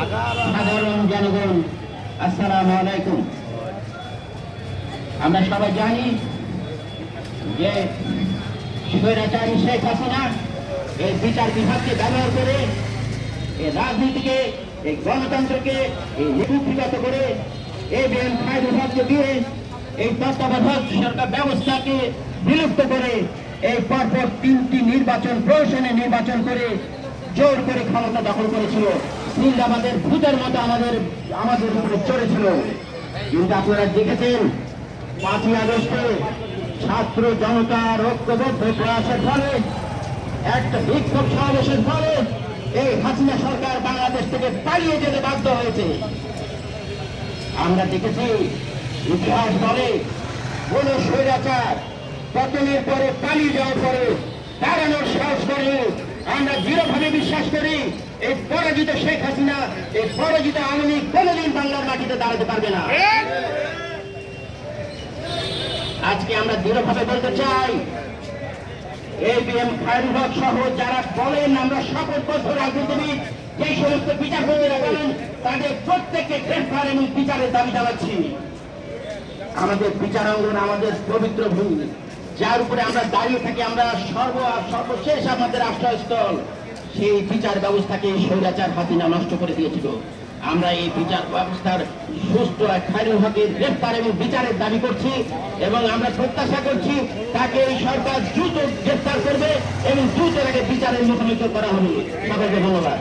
সাধারণ জনগণ আসসালামু আলাইকুম। আমরা সবাই জানি যে স্বৈরাচারী শেখ হাসিনা এই বিচার বিভাগকে ব্যবহার করে এই রাজনীতিকে, এই গণতন্ত্রকে, এই নিকুক্ষিগত করে এই বিএন ফাইভ বিভাগকে দিয়ে এই তত্ত্বাবধায়ক সরকার ব্যবস্থাকে বিলুপ্ত করে এই পরপর তিনটি নির্বাচন প্রহসনে নির্বাচন করে জোর করে ক্ষমতা দখল করেছিল। সিন্দাবাদের ভূতের মতো আমাদের আমাদের উপরে চড়েছিল। কিন্তু আপনারা দেখেছেন, পাঁচই আগস্টে ছাত্র জনতার ঐক্যবদ্ধ প্রয়াসের ফলে, একটা বিক্ষোভ সমাবেশের ফলে এই হাসিনা সরকার বাংলাদেশ থেকে পালিয়ে যেতে বাধ্য হয়েছে। আমরা দেখেছি, ইতিহাস বলে, কোন স্বৈরাচার পতনের পরে পালিয়ে যাওয়ার পরে দাঁড়ানোর সাহস করে আমরা দৃঢ়ভাবে বিশ্বাস এই পরাজিত শেখ হাসিনা এই পরাজিত আওয়ামী বাংলার মাটিতে দাঁড়াতে পারবে না। আজকে আমরা দৃঢ়ভাবে বলতে চাই সহ যারা বলেন, আমরা রাজনীতিবিদ যে সমস্ত বিচারপতিরা বলেন, তাদের প্রত্যেককে গ্রেফতার এবং বিচারের দাবি জানাচ্ছি। আমাদের আমাদের পবিত্র ভূমি, যার উপরে আমরা দাঁড়িয়ে থাকি, আমরা সর্ব সর্বশেষ আমাদের আশ্রয়স্থল। সেই বিচার ব্যবস্থাকে স্বৈরাচার হাসিনা নষ্ট করে দিয়েছিল। আমরা এই বিচার ব্যবস্থার সুস্থ আর খায়রুল হকের গ্রেফতার এবং বিচারের দাবি করছি এবং আমরা প্রত্যাশা করছি তাকে এই সরকার দ্রুত গ্রেফতার করবে এবং দ্রুত তাকে বিচারের মুখোমুখি করা হবে। সকলকে ধন্যবাদ।